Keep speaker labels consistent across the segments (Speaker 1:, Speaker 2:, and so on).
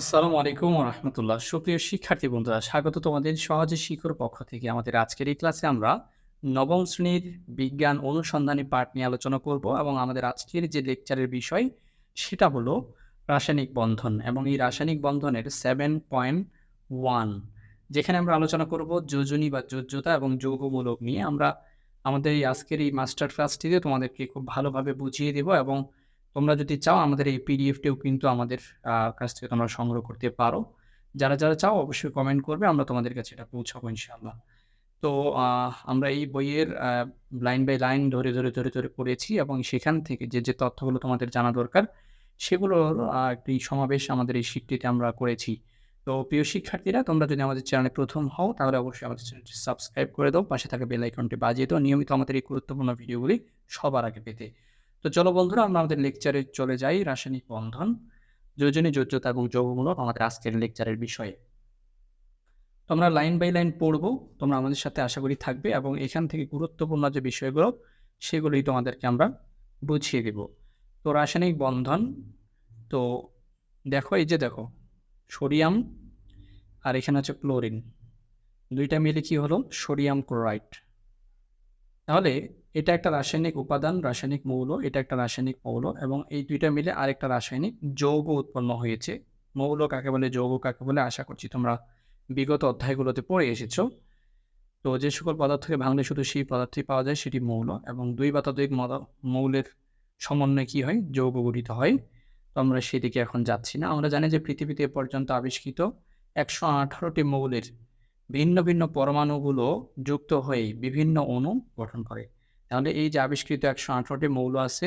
Speaker 1: আসসালামু আলাইকুম রহমতুল্লাহ সুপ্রিয় শিক্ষার্থী বন্ধুরা, স্বাগত তোমাদের সহজে শিক্ষার পক্ষ থেকে। আমাদের আজকের এই ক্লাসে আমরা নবম শ্রেণির বিজ্ঞান অনুসন্ধানী পাঠ নিয়ে আলোচনা করব এবং আমাদের আজকের যে লেকচারের বিষয় সেটা হলো রাসায়নিক বন্ধন এবং এই রাসায়নিক বন্ধনের সেভেন পয়েন্ট ওয়ান যেখানে আমরা আলোচনা করব যোজনী বা যোজ্যতা এবং যৌগমূলক নিয়ে। আমরা আমাদের এই আজকের এই মাস্টার ক্লাসটিতে তোমাদেরকে খুব ভালোভাবে বুঝিয়ে দেব এবং তোমরা যদি চাও আমাদের এই পিডিএফটিও কিন্তু আমাদের কাছ থেকে তোমরা সংগ্রহ করতে পারো। যারা যারা চাও অবশ্যই কমেন্ট করবে আমরা তোমাদের কাছে এটা পৌঁছাবো ইনশাআল্লাহ। তো আমরা এই বইয়ের লাইন বাই লাইন ধরে ধরে ধরে ধরে পড়েছি এবং সেখান থেকে যে যে তথ্যগুলো তোমাদের জানা দরকার সেগুলোর আহ, একটি সমাবেশ আমাদের এই শিটটিতে আমরা করেছি। তো প্রিয় শিক্ষার্থীরা তোমরা যদি আমাদের চ্যানেলে প্রথম হও তাহলে অবশ্যই আমাদের চ্যানেলটি সাবস্ক্রাইব করে দাও পাশে থাকা বেল আইকনটি বাজিয়ে দাও। নিয়মিত আমাদের এই গুরুত্বপূর্ণ ভিডিওগুলি সবার আগে পেতে। তো চলো বন্ধুরা, আমরা আমাদের লেকচারে চলে যাই, রাসায়নিক বন্ধন, যোজনী যোজ্যতা এবং যৌগমূলক আমাদের আজকের লেকচারের বিষয়ে। তোমরা লাইন বাই লাইন পড়ব, তোমরা আমাদের সাথে আশা করি থাকবে এবং এখান থেকে গুরুত্বপূর্ণ যে বিষয়গুলো, সেগুলোই তোমাদেরকে আমরা বুঝিয়ে দেব। তো রাসায়নিক বন্ধন, তো দেখো, এই যে দেখো, সোডিয়াম আর এখানে হচ্ছে ক্লোরিন। দুইটা মিলে কি হলো? Sodium chloride. তাহলে এটা একটা রাসায়নিক উপাদান, রাসায়নিক মৌল, এটা একটা রাসায়নিক মৌল এবং এই দুইটা মিলে আরেকটা রাসায়নিক যৌগ উৎপন্ন হয়েছে। মৌল কাকে বলে, যৌগ কাকে বলে আশা করছি তোমরা বিগত অধ্যায়গুলোতে পড়ে এসেছ। তো যে সকল পদার্থকে ভাঙলে শুধু সেই পদার্থই পাওয়া যায়, সেটি মৌল এবং দুই বা ততোধিক মৌলের সমন্বয়ে কী হয়? যৌগ গঠিত হয়। তো আমরা সেদিকে এখন যাচ্ছি না। আমরা জানি যে পৃথিবীতে এ পর্যন্ত আবিষ্কৃত একশো আঠারোটি মৌলের ভিন্ন ভিন্ন পরমাণুগুলো যুক্ত হয়ে বিভিন্ন অণু গঠন করে। তাহলে এই যে আবিষ্কৃত একশো আঠারোটি মৌল আছে,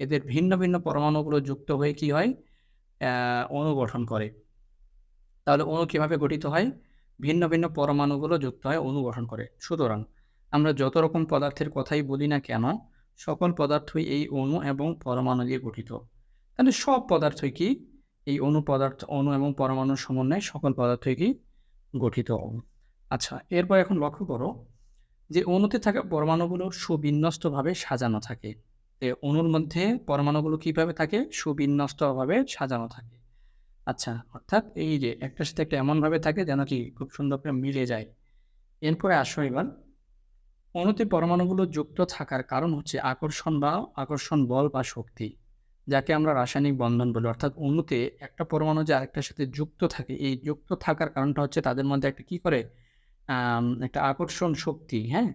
Speaker 1: এদের ভিন্ন ভিন্ন পরমাণুগুলো যুক্ত হয়ে কি হয়? অণু গঠন করে। তাহলে অণু কীভাবে গঠিত হয়? ভিন্ন ভিন্ন পরমাণুগুলো যুক্ত হয় অণু গঠন করে। সুতরাং আমরা যত রকম পদার্থের কথাই বলি না কেন, সকল পদার্থই এই অণু এবং পরমাণু দিয়ে গঠিত। তাহলে সব পদার্থই কি? এই অণু পদার্থ, অণু এবং পরমাণুর সমন্বয়ে সকল পদার্থই কি? গঠিত। আচ্ছা এরপর এখন লক্ষ্য করো যে অণুতে থাকা পরমাণুগুলো সুবিন্যস্তভাবে সাজানো থাকে। অণুর মধ্যে পরমাণুগুলো কীভাবে থাকে? সুবিন্যস্তভাবে সাজানো থাকে। আচ্ছা অর্থাৎ এই যে একটার সাথে একটা এমনভাবে থাকে যেন কি খুব সুন্দর করে মিলে যায়। এরপরে আসো এবার। অণুতে পরমাণুগুলো যুক্ত থাকার কারণ হচ্ছে আকর্ষণ বা আকর্ষণ বল বা শক্তি, যাকে আমরা রাসায়নিক বন্ধন বলি। অর্থাৎ অণুতে একটা পরমাণু যে আরেকটার সাথে যুক্ত থাকে, এই যুক্ত থাকার কারণটা হচ্ছে তাদের মধ্যে একটা কি করে? একটা আকর্ষণ শক্তি হ্যাঁ?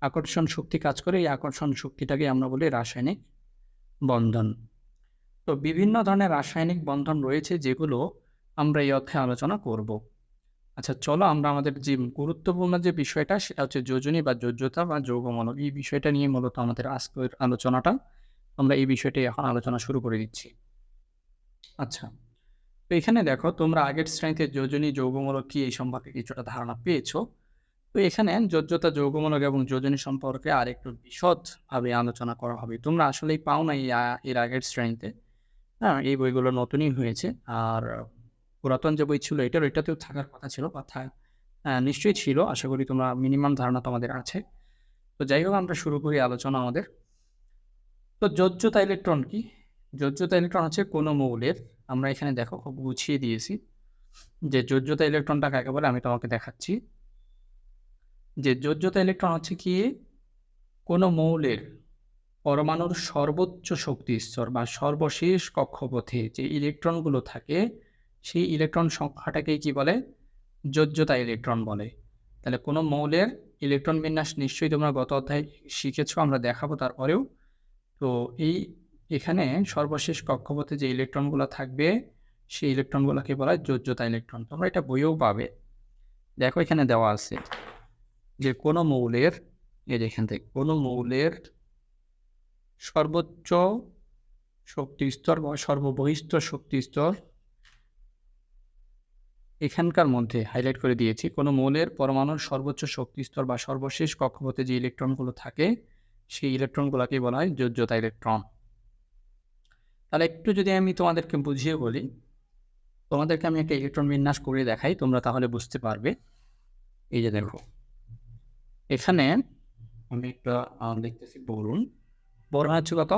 Speaker 1: আকর্ষণ শক্তি কাজ করে, এই আকর্ষণ শক্তিটাকে আমরা বলি রাসায়নিক বন্ধন। তো বিভিন্ন ধরনের রাসায়নিক বন্ধন রয়েছে যেগুলো আমরা এই অর্থে আলোচনা করব। আচ্ছা চলো আমরা আমাদের যে গুরুত্বপূর্ণ যে বিষয়টা, সেটা হচ্ছে যোজনী বা যোজ্যতা বা যৌগমূলক। এই বিষয়টা নিয়ে মূলত আমাদের আজকের আলোচনাটা। আমরা এই বিষয়টি এখন আলোচনা শুরু করে দিচ্ছি। আচ্ছা। তো এখানে দেখো তোমরা আগের শ্রেণীতে যোজনী যৌগমূলক কি এই সম্পর্কে কিছুটা ধারণা পেয়েছ। তো এখানে যোজ্যতা যৌগমূলক এবং যোজনী সম্পর্কে আর একটু বিশদভাবে আলোচনা করা হবে। তোমরা আসলেই পাও না এর আগের শ্রেণীতে। হ্যাঁ এই বইগুলো নতুনই হয়েছে। আর পুরাতন যে বই ছিল এটার ওইটাতেও থাকার কথা ছিল বা নিশ্চয়ই ছিল। আশা করি তোমরা মিনিমাম ধারণা তোমাদের আছে। তো যাই হোক, আমরা শুরু করি আলোচনা আমাদের। তো যোজ্যতা ইলেকট্রন কি? যোজ্যতা ইলেকট্রন হচ্ছে কোনো মৌলের আমরা এখানে দেখো খুব গুছিয়ে দিয়েছি যে যোজ্যতা ইলেকট্রনটা কাকে বলে আমি তোমাকে দেখাচ্ছি। যে যোজ্যতা ইলেকট্রন হচ্ছে কি? কোনো মৌলের পরমাণুর সর্বোচ্চ শক্তি স্তর বা সর্বশেষ কক্ষপথে যে ইলেকট্রনগুলো থাকে, সেই ইলেকট্রন সংখ্যাটাকেই কি বলে? যোজ্যতা ইলেকট্রন বলে। তাহলে কোনো মৌলের ইলেকট্রন বিন্যাস নিশ্চয়ই তোমরা গত অধ্যায়ে শিখেছো, আমরা দেখাবো তারপরেও। তো এই এখানে সর্বশেষ কক্ষপথে যে ইলেকট্রনগুলো থাকবে, সেই ইলেকট্রনগুলোকে বলা হয় যোজ্যতা ইলেকট্রন। তোমরা এটা বইয়েও পাবে। দেখো এখানে দেওয়া আছে যে কোনো মৌলের, এই যে এখান থেকে, কোনো মৌলের সর্বোচ্চ শক্তি স্তর বা সর্ববহিষ্ঠ শক্তি স্তর এখানকার মধ্যে হাইলাইট করে দিয়েছি। কোনো মৌলের পরমাণুর সর্বোচ্চ শক্তি স্তর বা সর্বশেষ কক্ষপথে যে ইলেকট্রনগুলো থাকে, সেই ইলেকট্রনগুলোকে বলা হয় যোজ্যতা ইলেকট্রন। তাহলে একটু যদি আমি তোমাদেরকে বুঝিয়ে বলি, তোমাদেরকে আমি একটা ইলেকট্রন বিন্যাস করে দেখাই, তোমরা তাহলে বুঝতে পারবে। এই যে দেখো, এখানে আমি একটা লিখতেছি বলুন বড় হচ্ছে কত?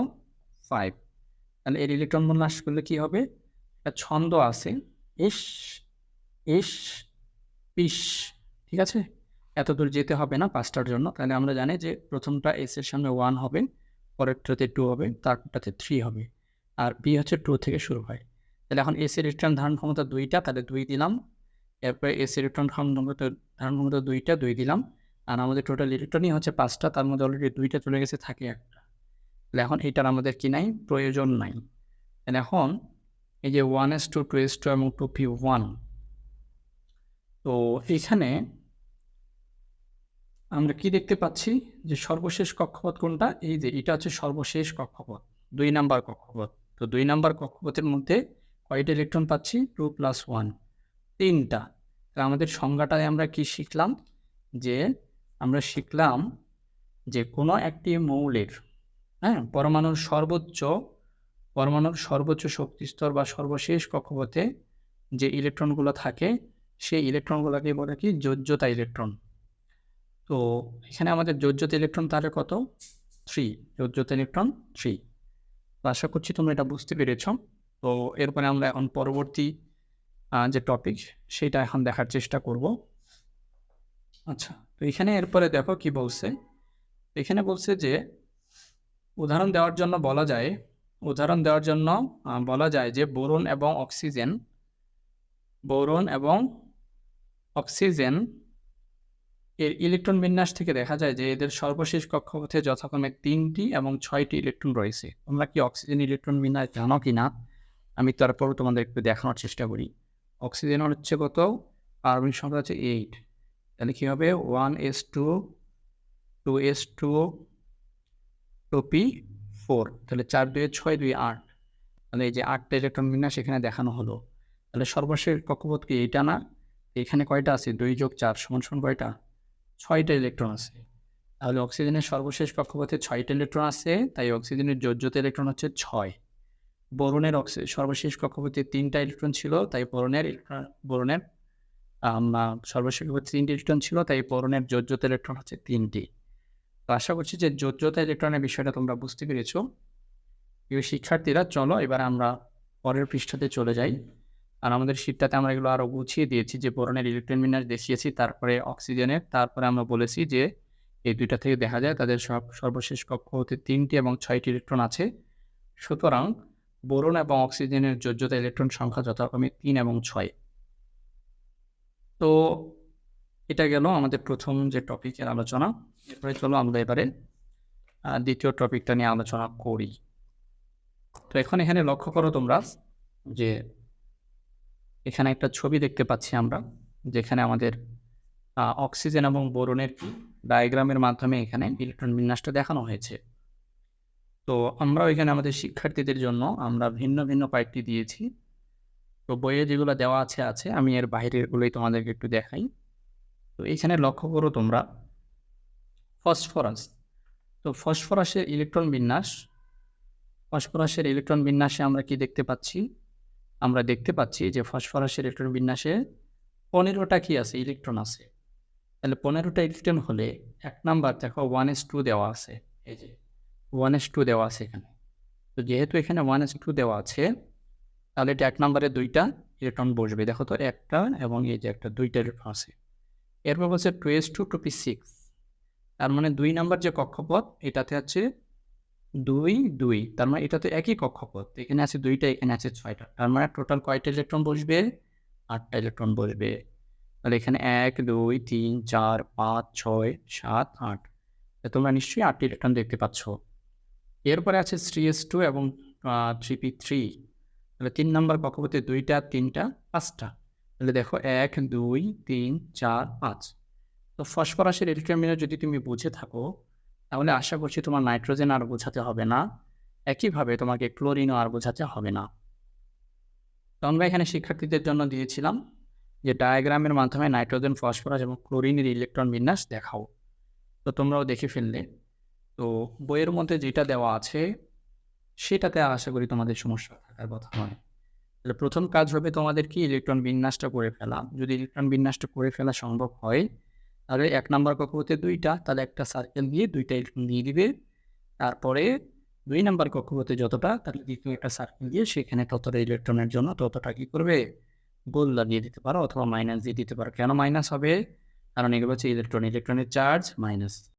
Speaker 1: ফাইভ তাহলে এর ইলেকট্রন বিন্যাস করলে কি হবে? একটা ছন্দ আছে এস এস পিস, ঠিক আছে? এত দূর যেতে হবে না পাঁচটার জন্য। তাহলে আমরা জানি যে প্রথমটা এস এর সামনে ওয়ান হবে, পরেরটাতে টু হবে, তারপরটাতে থ্রি হবে। আর বি হচ্ছে টু থেকে শুরু হয়। তাহলে এখন এস এর ইলেকট্রন ধারণ ক্ষমতা দুইটা তাহলে দুই দিলাম। এরপরে এস ধারণ ক্ষমতা ধারণ ক্ষমতা দুইটা দুই দিলাম। আর আমাদের টোটাল ইলেকট্রনই হচ্ছে পাঁচটা তার মধ্যে অলরেডি দুইটা চলে গেছে, থাকে একটা। তাহলে এখন এটার আমাদের কি নাই? প্রয়োজন নাই। তাহলে এখন এই যে one s two two s two এবং টু পি ওয়ান তো এখানে আমরা কি দেখতে পাচ্ছি? যে সর্বশেষ কক্ষপথ কোনটা? এই যে এটা হচ্ছে সর্বশেষ কক্ষপথ, দুই নাম্বার কক্ষপথ। তো দুই নাম্বার কক্ষপথের মধ্যে কয়টা ইলেকট্রন পাচ্ছি? টু প্লাস ওয়ান তিনটা। তো আমাদের সংজ্ঞাটায় আমরা কি শিখলাম? যে আমরা শিখলাম যে কোনো একটি মৌলের হ্যাঁ পরমাণুর সর্বোচ্চ পরমাণুর সর্বোচ্চ শক্তিস্তর বা সর্বশেষ কক্ষপথে যে ইলেকট্রনগুলো থাকে, সেই ইলেকট্রনগুলোকে বলে কি? যোজ্যতা ইলেকট্রন তো এখানে আমাদের যোজ্যতা ইলেকট্রন তাহলে কত? থ্রি যোজ্যতা ইলেকট্রন থ্রি আশা করছি তোমরা এটা বুঝতে পেরেছ। তো এরপরে আমরা এখন পরবর্তী যে টপিক সেটা এখন দেখার চেষ্টা করব। আচ্ছা তো এখানে এরপরে দেখো কি বলছে। এখানে বলছে যে, উদাহরণ দেওয়ার জন্য বলা যায়, উদাহরণ দেওয়ার জন্য বলা যায় যে বোরন এবং অক্সিজেন, বোরন এবং অক্সিজেন এর ইলেকট্রন বিন্যাস থেকে দেখা যায় যে এদের সর্বশেষ কক্ষপথে যথাক্রমে তিনটি এবং ছয়টি ইলেকট্রন রয়েছে। তোমরা কি অক্সিজেন ইলেকট্রন বিন্যাস জানো কি না? আমি তারপরও তোমাদের একটু দেখানোর চেষ্টা করি। অক্সিজেন হচ্ছে কত? কার্বন সংখ্যা হচ্ছে এইট তাহলে কী হবে? One s two two s two two p four তাহলে চার দুয়ে ছয় দুই আট। তাহলে এই যে আটটা ইলেকট্রন বিন্যাস এখানে দেখানো হলো। তাহলে সর্বশেষ কক্ষপথ কি এইটা না? এখানে কয়টা আছে? দুই যোগ চার সমান সমান কয়টা? ছয়টা ইলেকট্রন আছে। তাহলে অক্সিজেনের সর্বশেষ কক্ষপথে ছয়টা ইলেকট্রন আছে তাই অক্সিজেনের যোজ্যতা ইলেকট্রন হচ্ছে ছয়। বরণের অক্সি সর্বশেষ কক্ষপথে তিনটা ইলেকট্রন ছিল তাই বরণের ইলেকট্রন আহ, সর্বশেষ কক্ষপথে তিনটি ইলেকট্রন ছিল তাই বোরনের যোজ্যতা ইলেকট্রন হচ্ছে তিনটি। তো আশা করছি যে যোজ্যতা ইলেকট্রনের বিষয়টা তোমরা বুঝতে পেরেছ। প্রিয় শিক্ষার্থীরা চলো এবার আমরা পরের পৃষ্ঠাতে চলে যাই। আর আমাদের শীটটাতে আমরা এগুলো আরও গুছিয়ে দিয়েছি যে বোরনের ইলেকট্রন বিন্যাস দেখিয়েছি, তারপরে অক্সিজেনের, তারপরে আমরা বলেছি যে এই দুইটা থেকে দেখা যায় তাদের সব সর্বশেষ কক্ষ হতে তিনটি এবং ছয়টি ইলেকট্রন আছে। সুতরাং বোরন এবং অক্সিজেনের যোজ্যতা ইলেকট্রন সংখ্যা যথাক্রমে তিন এবং ছয়। তো এটা গেল আমাদের প্রথম যে টপিকের আলোচনা। এরপরে চলো আমরা এবারে দ্বিতীয় টপিকটা নিয়ে আলোচনা করি। তো এখন এখানে লক্ষ্য করো তোমরা যে এখানে একটা ছবি দেখতে পাচ্ছি আমরা, যেখানে আমাদের অক্সিজেন এবং বোরনের ডায়াগ্রামের মাধ্যমে এখানে ইলেকট্রন বিন্যাসটা দেখানো হয়েছে। তো আমরাও এখানে আমাদের শিক্ষার্থীদের জন্য আমরা ভিন্ন ভিন্ন কয়েকটি দিয়েছি। তো বইয়ে যেগুলো দেওয়া আছে আছে, আমি এর বাইরেরগুলোই তোমাদেরকে একটু দেখাই। তো এইখানে লক্ষ্য করো তোমরা, ফসফরাস। তো ফসফরাসের ইলেকট্রন বিন্যাস, ফসফরাসের ইলেকট্রন বিন্যাসে আমরা কি দেখতে পাচ্ছি? আমরা দেখতে পাচ্ছি যে ফসফরাসের ইলেকট্রন বিন্যাসে পনেরোটা কি আছে? ইলেকট্রন আছে। তাহলে পনেরোটা ইলেকট্রন হলে এক নাম্বার দেখো ওয়ান এস টু দেওয়া আছে। এই যে ওয়ান এস টু দেওয়া আছে এখানে। তো যেহেতু এখানে ওয়ান এস টু দেওয়া আছে, তাহলে এটা এক নম্বরে দুইটা ইলেকট্রন বসবে। দেখো তো একটা এবং এই যে একটা, দুইটা ইলেকট্রন আছে। এরপর বলছে two s two two p six তার মানে দুই নাম্বার যে কক্ষপথ, এটাতে আছে দুই দুই। তার মানে এটা তো একই কক্ষপথ। এখানে আছে দুইটা, এখানে আছে ছয়টা। তার মানে টোটাল কয়টা ইলেকট্রন বসবে? আটটা ইলেকট্রন বসবে। তাহলে এখানে এক, দুই, তিন, চার, পাঁচ, ছয়, সাত, আট। তোমরা নিশ্চয়ই আটটি ইলেকট্রন দেখতে পাচ্ছ। এরপরে আছে থ্রি এস টু এবং থ্রি পি থ্রি তাহলে তিন নম্বর কক্ষপথে দুইটা, তিনটা, পাঁচটা। তাহলে দেখো এক, দুই, তিন, চার, পাঁচ। তো ফসফরাসের ইলেকট্রন যদি তুমি বুঝে থাকো তাহলে আশা করছি তোমার নাইট্রোজেন আর বোঝাতে হবে না। একইভাবে তোমাকে ক্লোরিনও আর বোঝাতে হবে না। তো আমরা এখানে শিক্ষার্থীদের জন্য দিয়েছিলাম যে ডায়াগ্রামের মাধ্যমে নাইট্রোজেন, ফসফরাস এবং ক্লোরিনের ইলেকট্রন বিন্যাস দেখাও। তো তোমরাও দেখে ফেললে। তো বইয়ের মধ্যে যেটা দেওয়া আছে, সেটাতে আশা করি তোমাদের সমস্যা থাকার কথা নয়। তাহলে প্রথম কাজ হবে তোমাদের কি? ইলেকট্রন বিন্যাসটা করে ফেলা। যদি ইলেকট্রন বিন্যাসটা করে ফেলা সম্ভব হয় তাহলে এক নম্বর কক্ষপথে দুইটা, তাহলে একটা সার্কেল দিয়ে দুইটা ইলেকট্রন দিয়ে দিবে। তারপরে দুই নাম্বার কক্ষপথে যতটা, তাহলে দ্বিতীয় একটা সার্কেল দিয়ে সেখানে ততটা ইলেকট্রনের জন্য ততটা কী করবে? গোল্লা দিয়ে দিতে পারো অথবা মাইনাস দিয়ে দিতে পারো। কেন মাইনাস হবে? কারণ এগুলো হচ্ছে ইলেকট্রন ইলেকট্রনের চার্জ মাইনাস